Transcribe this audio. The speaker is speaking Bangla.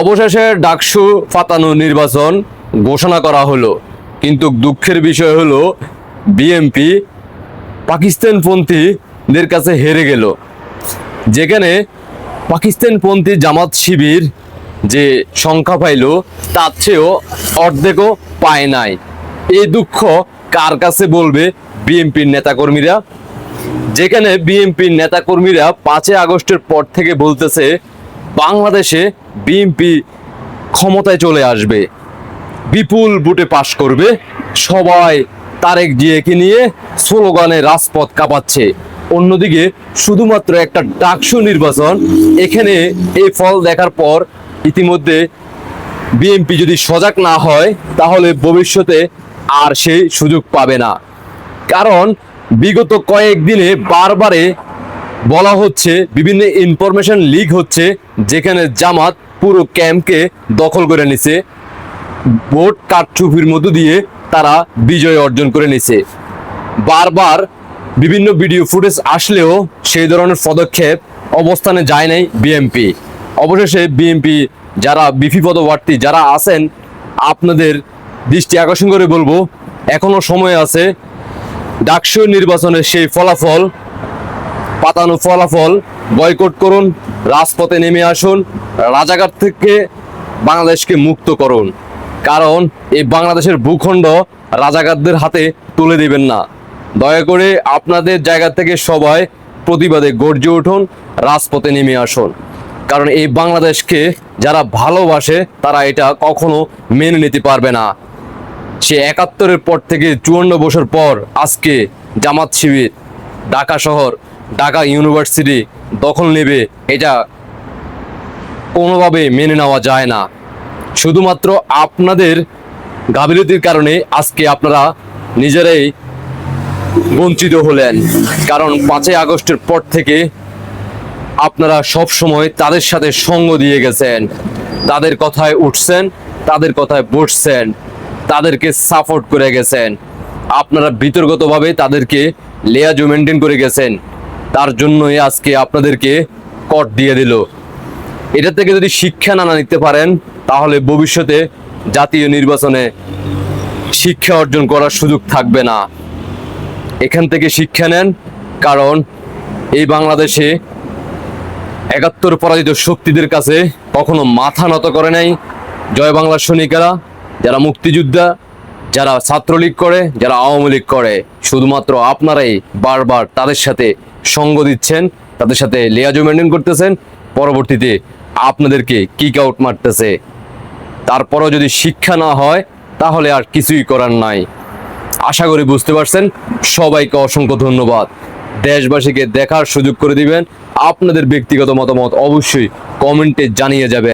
অবশেষে ডাকসু ফাতানো নির্বাচন ঘোষণা করা হলো। কিন্তু দুঃখের বিষয় হলো বিএমপি পাকিস্তানপন্থীদের কাছে হেরে গেল। যেখানে পাকিস্তানপন্থী জামাত শিবির যে সংখ্যা পাইল, তার চেয়েও অর্ধেকও পায় নাই। এই দুঃখ কার কাছে বলবে বিএনপির নেতাকর্মীরা? যেখানে বিএনপির নেতাকর্মীরা পাঁচই আগস্টের পর থেকে বলতেছে বাংলাদেশে বিএনপি ক্ষমতায় চলে আসবে। বিপুল বুটে পাশ করবে। সবাই তারেক জিয়াকে নিয়ে স্লোগানে রাজপথ কাঁপাচ্ছে। অন্যদিকে শুধুমাত্র একটা ডাকসু নির্বাচন, এখানে এই ফল দেখার পর ইতিমধ্যে বিএনপি যদি সজাগ না হয়, তাহলে ভবিষ্যতে আর সেই সুযোগ পাবে না। কারণ বিগত কয়েক দিনে বারবারে বলা হচ্ছে বিভিন্ন ইনফরমেশন লিক হচ্ছে যেখানে জামাত পুরো ক্যাম্পকে দখল করে নিছে। ভোট কারচুপির মধ্য দিয়ে তারা বিজয় অর্জন করে নিছে। বারবার বিভিন্ন ভিডিও ফুটেজ আসলেও সেই ধরনের পদক্ষেপ অবস্থানে যায় নাই বিএমপি অবশেষে বিএমপি যারা বিপি পদপ্রার্থী যারা আছেন, আপনাদের দৃষ্টি আকর্ষণ করে বলব, এখনও সময় আছে, ডাকসু নির্বাচনের সেই ফলাফল পাতানো ফলাফল বয়কট করুন, রাজপথে নেমে আসুন, রাজাঘাট থেকে বাংলাদেশকে মুক্ত করুন। কারণ এই বাংলাদেশের ভূখণ্ড রাজাকারদের হাতে তুলে দিবেন না। দয়া করে আপনাদের জায়গা থেকে সবাই প্রতিবাদে গর্জে উঠুন, রাজপথে নেমে আসুন। কারণ এই বাংলাদেশকে যারা ভালোবাসে, তারা এটা কখনো মেনে নিতে পারবে না। সে একাত্তরের পর থেকে চুয়ান্ন বছর পর আজকে জামাত শিবির, ঢাকা শহর ঢাকা ইউনিভার্সিটি দখল নেবে, এটা কোনোভাবে মেনে নেওয়া যায় না। শুধুমাত্র আপনাদের গাফিলতির কারণে আজকে আপনারা নিজেরাই বঞ্চিত হলেন। কারণ পাঁচই আগস্টের পর থেকে আপনারা সব সময় তাদের সাথে সঙ্গ দিয়ে গেছেন। তাদের কথায় উঠছেন, তাদের কথায় বসছেন, তাদেরকে সাপোর্ট করে গেছেন। আপনারা বিতর্গতভাবে তাদেরকে লেয়াজো মেনটেন করে গেছেন। তার জন্যই আজকে আপনাদেরকে কট দিয়ে দিল। এটা থেকে যদি শিক্ষা না নিতে পারেন, তাহলে ভবিষ্যতে জাতীয় নির্বাচনে শিক্ষা অর্জন করার সুযোগ থাকবে না। এখান থেকে শিক্ষা নেন, কারণ এই বাংলাদেশে একাত্তর পরাজিত শক্তিদের কাছে কখনো মাথা নত করে নাই। জয় বাংলার সৈনিকেরা, যারা মুক্তিযোদ্ধা যারা ছাত্রলীগ করে, যারা আওয়ামী লীগ করে, শুধুমাত্র আপনারাই বারবার তাদের সাথে সঙ্গ দিচ্ছেন, তাদের সাথে লেয়াজো মেনটেন করতেছেন। পরবর্তীতে আপনাদেরকে কিক আউট মারতেছে। তারপরও যদি শিক্ষা না হয়, তাহলে আর কিছুই করার নাই। আশা করি বুঝতে পারছেন। সবাইকে অসংখ্য ধন্যবাদ। দেশবাসীকে দেখার সুযোগ করে দিবেন। আপনাদের ব্যক্তিগত মতামত অবশ্যই কমেন্টে জানিয়ে যাবে